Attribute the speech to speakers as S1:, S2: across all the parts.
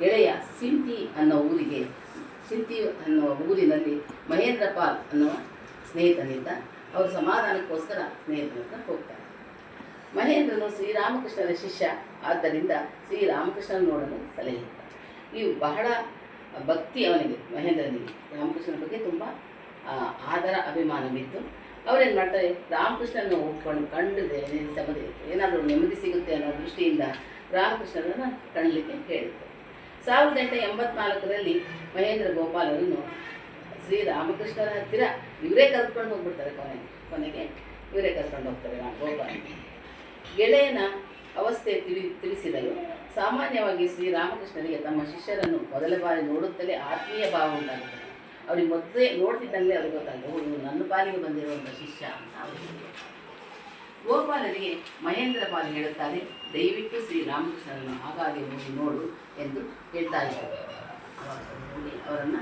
S1: ಗೆಳೆಯ ಸಿಂತಿ ಅನ್ನೋ ಊರಿಗೆ, ಸಿಂತಿ ಅನ್ನೋ ಊರಿನಲ್ಲಿ ಮಹೇಂದ್ರ ಪಾಲ್ ಅನ್ನೋ ಸ್ನೇಹಿತನಿದ್ದ, ಅವರು ಸಮಾಧಾನಕ್ಕೋಸ್ಕರ ಸ್ನೇಹಿತನ ಹತ್ರ ಹೋಗ್ತಾರೆ ಮಹೇಂದ್ರನು ಶ್ರೀರಾಮಕೃಷ್ಣನ ಶಿಷ್ಯ, ಆದ್ದರಿಂದ ಶ್ರೀರಾಮಕೃಷ್ಣನ ನೋಡಲು ಸಲಹೆ ಇವು ಬಹಳ ಭಕ್ತಿ ಅವನಿಗೆ, ಮಹೇಂದ್ರನಿಗೆ. ರಾಮಕೃಷ್ಣನ ಬಗ್ಗೆ ತುಂಬ ಆದರ, ಅಭಿಮಾನವಿತ್ತು. ಅವರೇನು ಮಾಡ್ತಾರೆ ರಾಮಕೃಷ್ಣನ ಒಪ್ಕೊಂಡು ಕಂಡಿದೆ ಸಮದಿ ಏನಾದರೂ ನೆಮ್ಮದಿ ಸಿಗುತ್ತೆ ಅನ್ನೋ ದೃಷ್ಟಿಯಿಂದ ರಾಮಕೃಷ್ಣನನ್ನು ಕಣ್ಲಿಕ್ಕೆ ಹೇಳಿದರು ಸಾವಿರದ ಎಂಟುನೂರ ಎಂಬತ್ನಾಲ್ಕರಲ್ಲಿ ಮಹೇಂದ್ರ ಗೋಪಾಲರನ್ನು ಶ್ರೀ ಶ್ರೀರಾಮಕೃಷ್ಣರ ಹತ್ತಿರ ಇವರೇ ಕರ್ಕೊಂಡು ಹೋಗ್ಬಿಡ್ತಾರೆ ಕೊನೆಗೆ ಕೊನೆಗೆ. ಇವರೇ ಕರ್ಕೊಂಡು ಹೋಗ್ತಾರೆ ನಾನು ಗೋಪಾಲ. ಗೆಳೆಯನ ಅವಸ್ಥೆ ತಿಳಿ ತಿಳಿಸಿದರು ಸಾಮಾನ್ಯವಾಗಿ ಶ್ರೀರಾಮಕೃಷ್ಣರಿಗೆ ತಮ್ಮ ಶಿಷ್ಯರನ್ನು ಮೊದಲ ಬಾರಿ ನೋಡುತ್ತಲೇ ಆತ್ಮೀಯ ಭಾವ ಉಂಟಾಗುತ್ತದೆ. ಅವ್ರಿಗೆ ಮೊದಲೇ ನೋಡ್ತಿದ್ದಂಗೆ ಅವ್ರಿಗೆ ಇವ್ನು ನನ್ನ ಪಾಲಿಗೆ ಬಂದಿರುವಂಥ ಶಿಷ್ಯ ಅಂತ. ಗೋಪಾಲರಿಗೆ ಮಹೇಂದ್ರ ಪಾಲ್ ಹೇಳುತ್ತಾರೆ, ದಯವಿಟ್ಟು ಶ್ರೀರಾಮಕೃಷ್ಣನನ್ನು ಹಾಗಾಗಿ ಹೋಗಿ ನೋಡು ಎಂದು ಹೇಳ್ತಾ ಇದ್ದಾರೆ. ಅವರನ್ನು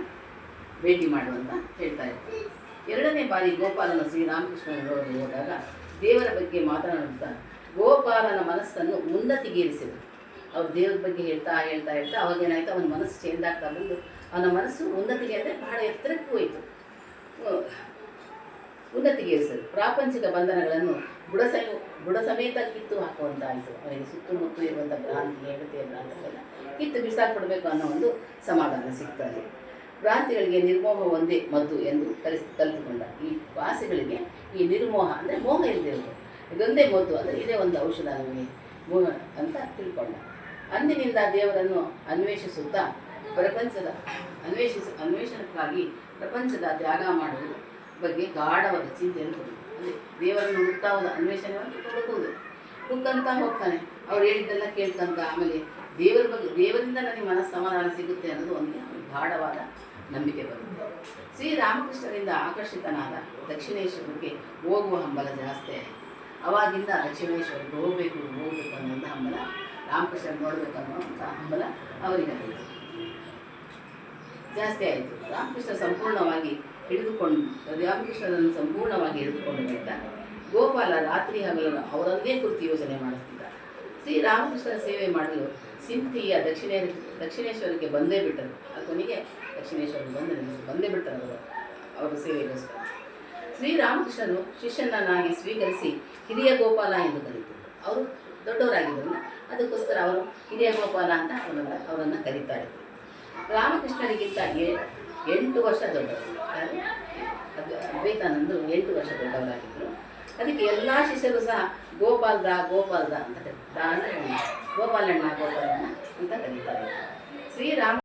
S1: ಭೇಟಿ ಮಾಡುವಂತ ಹೇಳ್ತಾ ಇದ್ದಾರೆ. ಎರಡನೇ ಬಾರಿ ಗೋಪಾಲನ ಶ್ರೀರಾಮಕೃಷ್ಣನ ನೋಡಲು ಹೋದಾಗ ದೇವರ ಬಗ್ಗೆ ಮಾತನಾಡುತ್ತಾ ಗೋಪಾಲನ ಮನಸ್ಸನ್ನು ಉನ್ನತಿಗೇರಿಸಿದರು. ಅವ್ರು ದೇವರ ಬಗ್ಗೆ ಹೇಳ್ತಾ ಹೇಳ್ತಾ ಹೇಳ್ತಾ ಅವಾಗ ಏನಾಯ್ತು ಅವನ ಮನಸ್ಸು ಚೇಂಜ್ ಆಗ್ತಾ ಬಂದು, ಅವನ ಮನಸ್ಸು ಉನ್ನತಿಗೆ ಅಂದರೆ ಬಹಳ ಎತ್ತರಕ್ಕೆ ಉನ್ನತಿಗೇರಿಸಲು ಪ್ರಾಪಂಚಿಕ ಬಂಧನಗಳನ್ನು ಬುಡಸ ಬುಡಸಮೇತ ಬುಡ ಸಮೇತ ಕಿತ್ತು ಹಾಕುವಂತಾಯಿತು. ಅವರಿಗೆ ಸುತ್ತಮುತ್ತ ಇರುವಂಥ ಭ್ರಾಂತಿ, ಹೆಂಡತಿಯ ಭ್ರಾಂತಿಗೆಲ್ಲ ಕಿತ್ತು ಬಿಸಾಕ್ಬಿಡಬೇಕು ಅನ್ನೋ ಒಂದು ಸಮಾಧಾನ ಸಿಗ್ತದೆ. ಭ್ರಾಂತಿಗಳಿಗೆ ನಿರ್ಮೋಹ ಒಂದೇ ಮದ್ದು ಎಂದು ಕಲಿಸ್, ಕಲಿತುಕೊಂಡ ಈ ವಾಸಿಗಳಿಗೆ ಈ ನಿರ್ಮೋಹ ಅಂದರೆ ಮೋಹ ಇಲ್ಲದಿರೋದು ಇದೊಂದೇ ಮದ್ದು ಅಂದರೆ ಇದೇ ಒಂದು ಔಷಧ ನಮಗೆ ಮೋಹ ಅಂತ ತಿಳ್ಕೊಂಡ. ಅಂದಿನಿಂದ ದೇವರನ್ನು ಅನ್ವೇಷಿಸುತ್ತಾ ಪ್ರಪಂಚದ, ಅನ್ವೇಷಿಸ, ಅನ್ವೇಷಣಕ್ಕಾಗಿ ಪ್ರಪಂಚದ ತ್ಯಾಗ ಮಾಡುವುದು ಬಗ್ಗೆ ಗಾಢವಾದ ಚಿಂತೆಯನ್ನು ಕೊಡುವುದು. ಅಂದರೆ ದೇವರನ್ನು ಹುಡುಕ್ತಾ ಹೋದ ಕೊಡಬಹುದು ಹುಡುಕಂತ ಹೋಗ್ತಾನೆ. ಅವ್ರು ಹೇಳಿದ್ದೆಲ್ಲ ಕೇಳ್ಕಂತ ಆಮೇಲೆ ದೇವರ ಬಗ್ಗೆ, ದೇವರಿಂದ ನನಗೆ ಮನಸ್ಸು ಸಮಾಧಾನ ಸಿಗುತ್ತೆ ಅನ್ನೋದು ಒಂದು ಗಾಢವಾದ ನಂಬಿಕೆ ಬರುತ್ತೆ. ಶ್ರೀರಾಮಕೃಷ್ಣರಿಂದ ಆಕರ್ಷಿತನಾದ ದಕ್ಷಿಣೇಶ್ವರಕ್ಕೆ ಹೋಗುವ ಹಂಬಲ ಜಾಸ್ತಿ ಆಯಿತು. ಅವಾಗಿಂದ ದಕ್ಷಿಣೇಶ್ವರಕ್ಕೆ ಹೋಗಬೇಕು ಹೋಗಬೇಕು ಅನ್ನೋಂಥ ಹಂಬಲ ರಾಮಕೃಷ್ಣ ನೋಡಬೇಕು ಹಂಬಲ ಅವರಿಗೆ ಜಾಸ್ತಿ ಆಯಿತು. ರಾಮಕೃಷ್ಣ ಸಂಪೂರ್ಣವಾಗಿ ಹಿಡಿದುಕೊಂಡು ರಾಮಕೃಷ್ಣನನ್ನು ಸಂಪೂರ್ಣವಾಗಿ ಹಿಡಿದುಕೊಂಡು ಬಿಟ್ಟ ಗೋಪಾಲ ರಾತ್ರಿ ಹಗಲನ್ನು ಅವರನ್ನೇ ಕುರಿತು ಯೋಚನೆ ಮಾಡುತ್ತಿದ್ದ. ಶ್ರೀರಾಮಕೃಷ್ಣನ ಸೇವೆ ಮಾಡಲು ಸಿಂಧಿಯ ದಕ್ಷಿಣೇ ದಕ್ಷಿಣೇಶ್ವರಕ್ಕೆ ಬಂದೇ ಬಿಟ್ಟರು. ಕೊನೆಗೆ ದಕ್ಷಿಣೇಶ್ವರಕ್ಕೆ ಬಂದ ಬಂದೇ ಬಿಟ್ಟರು ಅವರು. ಅವರ ಸೇವೆಗೋಸ್ಕರ. ಶ್ರೀರಾಮಕೃಷ್ಣನು ಶಿಷ್ಯನನ್ನಾಗಿ ಸ್ವೀಕರಿಸಿ ಹಿರಿಯ ಗೋಪಾಲ ಎಂದು ಕರೀತಿದ್ದರು. ಅವರು ದೊಡ್ಡವರಾಗಿದ್ದರು. ಅದಕ್ಕೋಸ್ಕರ ಅವರು ಹಿರಿಯ ಗೋಪಾಲ ಅಂತ ಅವರನ್ನ ಅವರನ್ನು ಕರೀತಾ ರಾಮಕೃಷ್ಣನಿಗಿಂತ ಎಂಟು ವರ್ಷ ದೊಡ್ಡವರು? ಅದು ಅದ್ವೈತಾನಂದರು ಎಂಟು ವರ್ಷ ದೊಡ್ಡವರಾಗಿದ್ದರು. ಅದಕ್ಕೆ ಎಲ್ಲ ಶಿಷ್ಯರು ಸಹ ಗೋಪಾಲ್ದ ಗೋಪಾಲ್ದ ಅಂತ ಕರೀತಾರೆ. ಗೋಪಾಲಣ್ಣ ಗೋಪಾಲಣ್ಣ ಅಂತ ಕರೀತಾರೆ. ಶ್ರೀರಾಮ